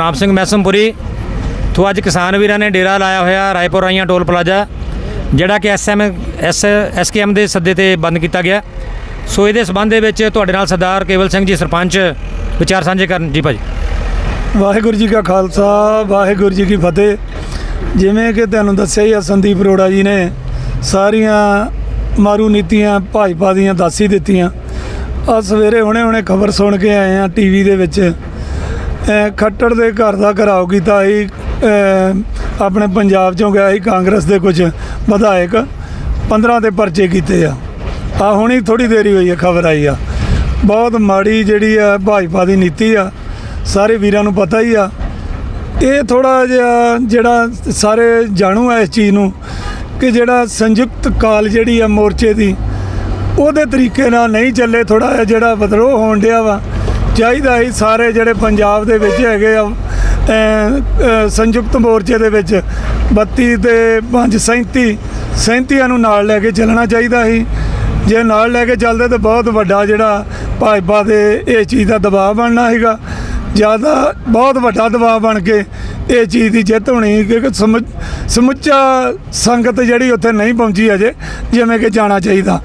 ਰਾਮ ਸਿੰਘ ਮੈਸਮਪੁਰੀ। ਤੋਂ ਅੱਜ ਕਿਸਾਨ ਵੀਰਾਂ ਨੇ ਡੇਰਾ ਲਾਇਆ ਹੋਇਆ ਰਾਏਪੁਰ ਆਈਆਂ ਟੋਲ ਪਲਾਜ਼ਾ, ਜਿਹੜਾ ਕਿ ਐਸਐਮ ਐਸ ਐਸਕੇਐਮ ਦੇ ਸੱਦੇ ਤੇ ਬੰਦ ਕੀਤਾ ਗਿਆ। ਸੋ ਇਹਦੇ ਸਬੰਧ ਦੇ ਵਿੱਚ ਤੁਹਾਡੇ ਨਾਲ ਸਰਦਾਰ ਕੇਵਲ ਸਿੰਘ ਜੀ, ਸਰਪੰਚ, ਵਿਚਾਰ ਸਾਂਝੇ ਕਰਨ। ਜੀ ਭਾਜੀ। ਵਾਹਿਗੁਰੂ ਜੀ ਕਾ ਖਾਲਸਾ, ਵਾਹਿਗੁਰੂ ਜੀ ਕੀ ਫਤਿਹ। ਜਿਵੇਂ ਕਿ ਤੁਹਾਨੂੰ ਦੱਸਿਆ ਹੀ ਆ, ਸੰਦੀਪ ਅਰੋੜਾ ਜੀ ਨੇ ਸਾਰੀਆਂ ਮਾਰੂ ਨੀਤੀਆਂ, ਭਾਜਪਾ ਦੀਆਂ ਦੱਸ ਹੀ ਦਿੱਤੀਆਂ। ਆ ਸਵੇਰੇ ਹੁਣੇ ਹੁਣੇ ਖਬਰ ਸੁਣ ਕੇ ਆਏ ਆ ਟੀਵੀ ਦੇ ਵਿੱਚ। ਖੱਟੜ ਦੇ ਘਰ ਦਾ ਘਰਾਓ ਕੀਤਾ ਸੀ ਆਪਣੇ ਪੰਜਾਬ ਚੋਂ ਗਿਆ ਸੀ, ਕਾਂਗਰਸ ਦੇ ਕੁਝ ਵਿਧਾਇਕ 15 ਦੇ ਪਰਚੇ ਕੀਤੇ ਆ। ਆ ਹੁਣੀ ਥੋੜੀ ਦੇਰੀ ਹੋਈ ਹੈ ਖਬਰ ਆਈ ਆ। ਬਹੁਤ ਮਾੜੀ ਜਿਹੜੀ ਆ ਭਾਜਪਾ ਦੀ ਨੀਤੀ ਆ, ਸਾਰੇ ਵੀਰਾਂ ਨੂੰ ਪਤਾ ਹੀ ਆ। ਇਹ ਥੋੜਾ ਜਿਹਾ ਜਿਹੜਾ ਸਾਰੇ ਜਾਣੂ ਆ ਇਸ ਚੀਜ਼ ਨੂੰ ਕਿ ਜਿਹੜਾ ਸੰਯੁਕਤ ਕਾਲ ਜਿਹੜੀ ਆ ਮੋਰਚੇ ਦੀ, ਉਹਦੇ ਤਰੀਕੇ ਨਾਲ ਨਹੀਂ ਚੱਲੇ ਥੋੜਾ ਜਿਹਾ ਜਿਹੜਾ ਵਿਦਰੋਹ ਹੋਣ ਡਿਆ ਵਾ ਚਾਹੀਦਾ ਹੀ ਸਾਰੇ ਜਿਹੜੇ ਪੰਜਾਬ ਦੇ ਵਿੱਚ ਹੈਗੇ ਆ ਸੰਯੁਕਤ ਮੋਰਚੇ ਦੇ ਵਿੱਚ 32 ਤੇ 5 37 37 ਨੂੰ ਨਾਲ ਲੈ ਕੇ ਚੱਲਣਾ ਚਾਹੀਦਾ ਸੀ। ਜੇ ਨਾਲ ਲੈ ਕੇ ਚੱਲਦੇ ਤਾਂ ਬਹੁਤ ਵੱਡਾ ਜਿਹੜਾ ਭਾਜਪਾ ਦੇ ਇਹ ਚੀਜ਼ ਦਾ ਦਬਾਅ ਬਣਨਾ ਹੈਗਾ ਜ਼ਿਆਦਾ ਬਹੁਤ ਵੱਡਾ ਦਬਾਅ ਬਣ ਕੇ ਇਹ ਚੀਜ਼ ਦੀ ਜਿੱਤ ਹੋਣੀ ਕਿਉਂਕਿ ਸਮੁ- ਸਮੁੱਚਾ ਸੰਗਤ ਜਿਹੜੀ ਉੱਥੇ ਨਹੀਂ ਪਹੁੰਚੀ ਅਜੇ, ਜਿਵੇਂ ਕਿ ਜਾਣਾ ਚਾਹੀਦਾ।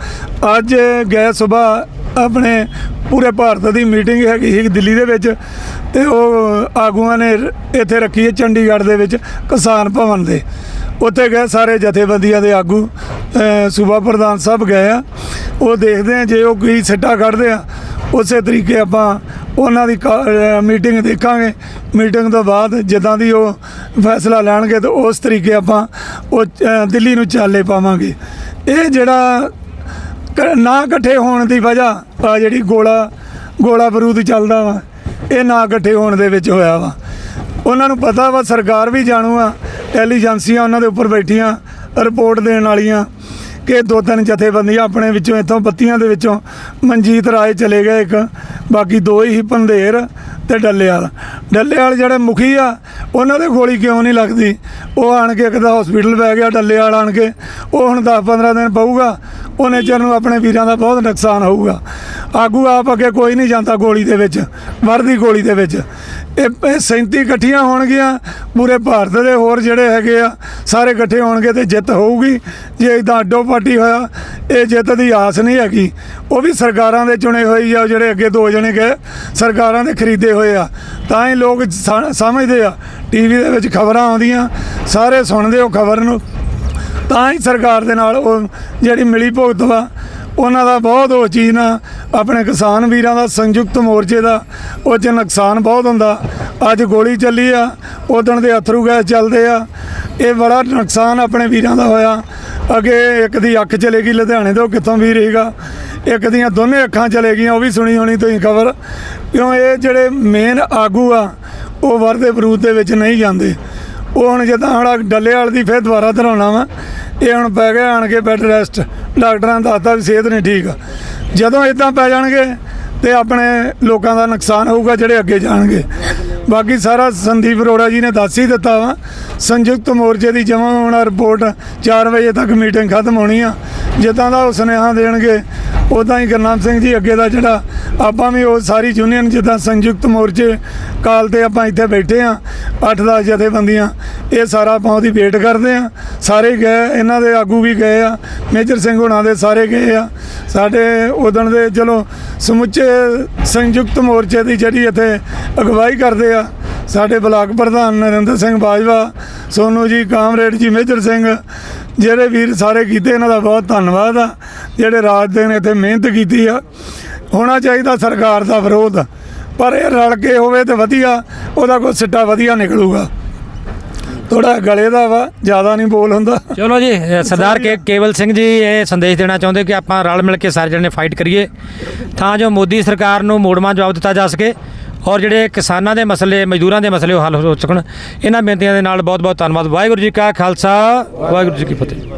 ਅੱਜ ਗਏ ਸਵੇਰ ਆਪਣੇ ਪੂਰੇ ਭਾਰਤ ਦੀ ਮੀਟਿੰਗ ਹੈਗੀ ਸੀ ਦਿੱਲੀ ਦੇ ਵਿੱਚ ਤੇ ਉਹ ਆਗੂਆਂ ਨੇ ਇੱਥੇ ਰੱਖੀ ਹੈ ਚੰਡੀਗੜ੍ਹ ਦੇ ਵਿੱਚ ਕਿਸਾਨ ਭਵਨ ਦੇ। ਉੱਥੇ ਗਏ ਸਾਰੇ ਜਥੇਬੰਦੀਆਂ ਦੇ ਆਗੂ ਸੂਬਾ ਪ੍ਰਧਾਨ ਸਾਹਿਬ ਗਏ ਆ। ਉਹ ਦੇਖਦੇ ਆ ਜੇ ਉਹ ਕੋਈ ਸਿੱਟਾ ਕੱਢਦੇ ਆ, ਉਸੇ ਤਰੀਕੇ ਆਪਾਂ ਉਹਨਾਂ ਦੀ ਕਾ- ਮੀਟਿੰਗ ਦੇਖਾਂਗੇ। ਮੀਟਿੰਗ ਤੋਂ ਬਾਅਦ ਜਿੱਦਾਂ ਦੀ ਉਹ ਫੈਸਲਾ ਲੈਣਗੇ ਤਾਂ ਉਸ ਤਰੀਕੇ ਆਪਾਂ ਉਹ ਦਿੱਲੀ ਨੂੰ ਚਾਲੇ ਪਾਵਾਂਗੇ। ਇਹ ਜਿਹੜਾ ਕ- ਨਾ ਇਕੱਠੇ ਹੋਣ ਦੀ ਵਜ੍ਹਾ ਆ ਜਿਹੜੀ ਗੋਲਾ ਗੋਲਾ ਬਰੂਦ ਚੱਲਦਾ ਵਾ, ਇਹ ਨਾ ਇਕੱਠੇ ਹੋਣ ਦੇ ਵਿੱਚ ਹੋਇਆ ਵਾ। ਉਹਨਾਂ ਨੂੰ ਪਤਾ ਵਾ, ਸਰਕਾਰ ਵੀ ਜਾਣੂ ਆ ਇੰਟੈਲੀਜੈਂਸੀਆਂ ਉਹਨਾਂ ਦੇ ਉੱਪਰ ਬੈਠੀਆਂ, ਰਿਪੋਰਟ ਦੇਣ ਵਾਲੀਆਂ। ਕਿ ਦੋ ਤਿੰਨ ਜਥੇਬੰਦੀਆਂ ਆਪਣੇ ਵਿੱਚੋਂ, ਇੱਥੋਂ ਬੱਤੀਆਂ ਦੇ ਵਿੱਚੋਂ ਮਨਜੀਤ ਰਾਏ ਚਲੇ ਗਏ ਇੱਕ, ਬਾਕੀ ਦੋ ਹੀ ਪੰਧੇਰ ਤੇ ਡੱਲੇਵਾਲ। ਡੱਲੇਵਾਲ ਜਿਹੜੇ ਮੁਖੀ ਆ, ਉਹਨਾਂ ਦੇ ਗੋਲੀ ਕਿਉਂ ਨਹੀਂ ਲੱਗਦੀ? ਉਹ ਆਣ ਕੇ ਇੱਕ ਤਾਂ ਹਸਪੀਟਲ ਪੈ ਗਿਆ, ਡੱਲੇਵਾਲ ਆਣ ਕੇ। ਉਹ ਹੁਣ 10 15 ਦਿਨ ਪਊਗਾ, ਉਹਨੇ ਚਿਰ ਨੂੰ ਆਪਣੇ ਵੀਰਾਂ ਦਾ ਬਹੁਤ ਨੁਕਸਾਨ ਹੋਊਗਾ। ਆਗੂ ਆਪ ਅੱਗੇ ਕੋਈ ਨਹੀਂ ਜਾਂਦਾ ਗੋਲੀ ਦੇ ਵਿੱਚ ਵਰਦੀ ਗੋਲੀ ਦੇ ਵਿੱਚ। ਇਹ ਇਹ 37 ਇਕੱਠੀਆਂ ਹੋਣਗੀਆਂ, ਪੂਰੇ ਭਾਰਤ ਦੇ ਹੋਰ ਜਿਹੜੇ ਹੈਗੇ ਆ, ਸਾਰੇ ਇਕੱਠੇ ਹੋਣਗੇ ਤੇ ਜਿੱਤ ਹੋਊਗੀ। ਜੇ ਇਦਾਂ ਅੱਡੋ ਪਾਟੀ ਹੋਇਆ, ਇਹ ਜਿੱਤ ਦੀ ਆਸ ਨਹੀਂ ਹੈਗੀ। ਉਹ ਵੀ ਸਰਕਾਰਾਂ ਦੇ ਚੁਣੇ ਹੋਏ ਹੀ ਆ, ਜਿਹੜੇ ਅੱਗੇ ਦੋ ਜਣੇ ਗਏ, ਸਰਕਾਰਾਂ ਦੇ ਖਰੀਦੇ ਹੋਏ ਆ। ਤਾਂ ਹੀ ਲੋਕ ਸਮਝਦੇ ਆ ਟੀਵੀ ਦੇ ਵਿੱਚ ਖਬਰਾਂ ਆਉਂਦੀਆਂ, ਸਾਰੇ ਸੁਣਦੇ ਉਹ ਖਬਰ ਨੂੰ। ਤਾਂ ਹੀ ਸਰਕਾਰ ਦੇ ਨਾਲ ਉਹ ਜਿਹੜੀ ਮਿਲੀ ਭੁਗਤ ਵਾ ਉਹਨਾਂ ਦਾ ਬਹੁਤ ਉਹ ਚੀਜ਼ ਨਾ, ਆਪਣੇ ਕਿਸਾਨ ਵੀਰਾਂ ਦਾ, ਸੰਯੁਕਤ ਮੋਰਚੇ ਦਾ, ਉਹ 'ਚ ਨੁਕਸਾਨ ਬਹੁਤ ਹੁੰਦਾ। ਅੱਜ ਗੋਲੀ ਚੱਲੀ ਆ ਉਦਣ ਦੇ ਅਥਰੂ ਗੈਸ ਚੱਲਦੇ ਆ, ਇਹ ਬੜਾ ਨੁਕਸਾਨ ਆਪਣੇ ਵੀਰਾਂ ਦਾ ਹੋਇਆ। ਅੱਗੇ ਇੱਕ ਦੀ ਅੱਖ ਚਲੇਗੀ ਲੁਧਿਆਣੇ ਤੋਂ, ਕਿੱਥੋਂ ਵੀ ਰਹੇਗਾ ਇੱਕ ਦੀਆਂ ਦੋਨੇ ਅੱਖਾਂ ਚਲੇ ਗਈਆਂ ਉਹ ਵੀ ਸੁਣੀ ਹੋਣੀ ਤੁਸੀਂ ਖਬਰ। ਕਿਉਂ ਇਹ ਜਿਹੜੇ ਮੇਨ ਆਗੂ ਆ, ਉਹ ਵਰਦੇ ਬਰੂਦ ਦੇ ਵਿੱਚ ਨਹੀਂ ਜਾਂਦੇ। ਉਹ ਹੁਣ ਜਿੱਦਾਂ ਹੁਣ ਡੱਲੇ ਵਾਲ ਦੀ ਫਿਰ ਦੁਬਾਰਾ ਧਰਾਉਣਾ ਵਾ। ਇਹ ਹੁਣ ਪੈ ਗਏ ਆਣ ਕੇ ਬੈੱਡ ਰੈਸਟ ਡਾਕਟਰਾਂ ਨੇ ਦੱਸਤਾ ਵੀ ਸਿਹਤ ਨਹੀਂ ਠੀਕ। ਜਦੋਂ ਇਦਾਂ ਪੈ ਜਾਣਗੇ ਤੇ ਆਪਣੇ ਲੋਕਾਂ ਦਾ ਨੁਕਸਾਨ ਹੋਊਗਾ, ਜਿਹੜੇ ਅੱਗੇ ਜਾਣਗੇ। ਬਾਕੀ ਸਾਰਾ ਸੰਦੀਪ ਅਰੋੜਾ ਜੀ ਨੇ ਦੱਸ ਹੀ ਦਿੱਤਾ ਵਾ। ਸੰਯੁਕਤ ਮੋਰਚੇ ਦੀ ਜਮ੍ਹਾਂ ਹੋਣਾ ਰਿਪੋਰਟ 4 ਵਜੇ ਤੱਕ ਮੀਟਿੰਗ ਖਤਮ ਹੋਣੀ ਆ। ਜਿੱਦਾਂ ਦਾ ਉਹ ਸੁਨੇਹਾ ਦੇਣਗੇ ਉਦਾਂ ਹੀ ਗੁਰਨਾਮ ਸਿੰਘ ਜੀ ਅੱਗੇ ਦਾ ਜਿਹੜਾ ਆਪਾਂ ਵੀ ਉਹ ਸਾਰੀ ਯੂਨੀਅਨ ਜਿੱਦਾਂ ਸੰਯੁਕਤ ਮੋਰਚੇ ਕਾਲ ਤੇ ਆਪਾਂ ਇੱਥੇ ਬੈਠੇ ਆ 8-10 ਜਥੇਬੰਦੀਆਂ, ਇਹ ਸਾਰਾ ਆਪਾਂ ਉਹਦੀ ਵੇਟ ਕਰਦੇ ਆ। ਸਾਰੇ ਗਏ, ਇਹਨਾਂ ਦੇ ਆਗੂ ਵੀ ਗਏ ਆ, ਮੇਜਰ ਸਿੰਘ ਹੁਣਾਂ ਦੇ ਸਾਰੇ ਗਏ ਆ। ਸਾਡੇ ਉਦਣ ਦੇ ਚਲੋ ਸਮੁੱਚੇ ਸੰਯੁਕਤ ਮੋਰਚੇ ਦੀ ਜਿਹੜੀ ਇੱਥੇ ਅਗਵਾਈ ਕਰਦੇ ਆ। ਸਾਡੇ ਬਲਾਕ ਪ੍ਰਧਾਨ ਨਰਿੰਦਰ ਸਿੰਘ ਬਾਜਵਾ ਸੋਨੂ ਜੀ ਕਾਮਰੇਡ ਜੀ ਮੇਜਰ ਸਿੰਘ ਜਿਹੜੇ ਵੀਰ ਸਾਰੇ ਕੀਤੇ ਇਹਨਾਂ ਦਾ ਬਹੁਤ ਧੰਨਵਾਦ ਆ। ਜਿਹੜੇ ਰਾਤ ਦਿਨ ਇੱਥੇ ਮਿਹਨਤ ਕੀਤੀ ਆ। ਹੋਣਾ ਚਾਹੀਦਾ ਸਰਕਾਰ ਦਾ ਵਿਰੋਧ। ਪਰ ਇਹ ਰਲ ਕੇ ਹੋਵੇ ਤੇ ਵਧੀਆ ਉਹਦਾ ਕੋਈ ਸਿੱਟਾ ਵਧੀਆ ਨਿਕਲੂਗਾ। ਥੋੜਾ ਗਲੇ ਦਾ ਵਾ ਜ਼ਿਆਦਾ ਨਹੀਂ ਬੋਲ ਹੁੰਦਾ। ਚਲੋ ਜੀ ਸਰਦਾਰ ਕੇ ਕੇਵਲ ਸਿੰਘ ਜੀ ਇਹ ਸੰਦੇਸ਼ ਦੇਣਾ ਚਾਹੁੰਦੇ ਕਿ ਆਪਾਂ ਰਲ ਮਿਲ ਕੇ ਸਾਰੇ ਜਣੇ ਫਾਈਟ ਕਰੀਏ ਤਾਂ ਜੋ ਮੋਦੀ ਸਰਕਾਰ ਨੂੰ ਮੋੜਵਾਂ ਜਵਾਬ ਦਿੱਤਾ ਜਾ ਸਕੇ। ਔਰ ਜਿਹੜੇ ਕਿਸਾਨਾਂ ਦੇ ਮਸਲੇ, ਮਜ਼ਦੂਰਾਂ ਦੇ ਮਸਲੇ ਉਹ ਹੱਲ ਹੋ ਸਕਣ ਇਹਨਾਂ ਬੇਨਤੀਆਂ ਦੇ ਨਾਲ ਬਹੁਤ ਬਹੁਤ ਧੰਨਵਾਦ। ਵਾਹਿਗੁਰੂ ਜੀ ਕਾ ਖਾਲਸਾ, ਵਾਹਿਗੁਰੂ ਜੀ ਕੀ ਫਤਿਹ।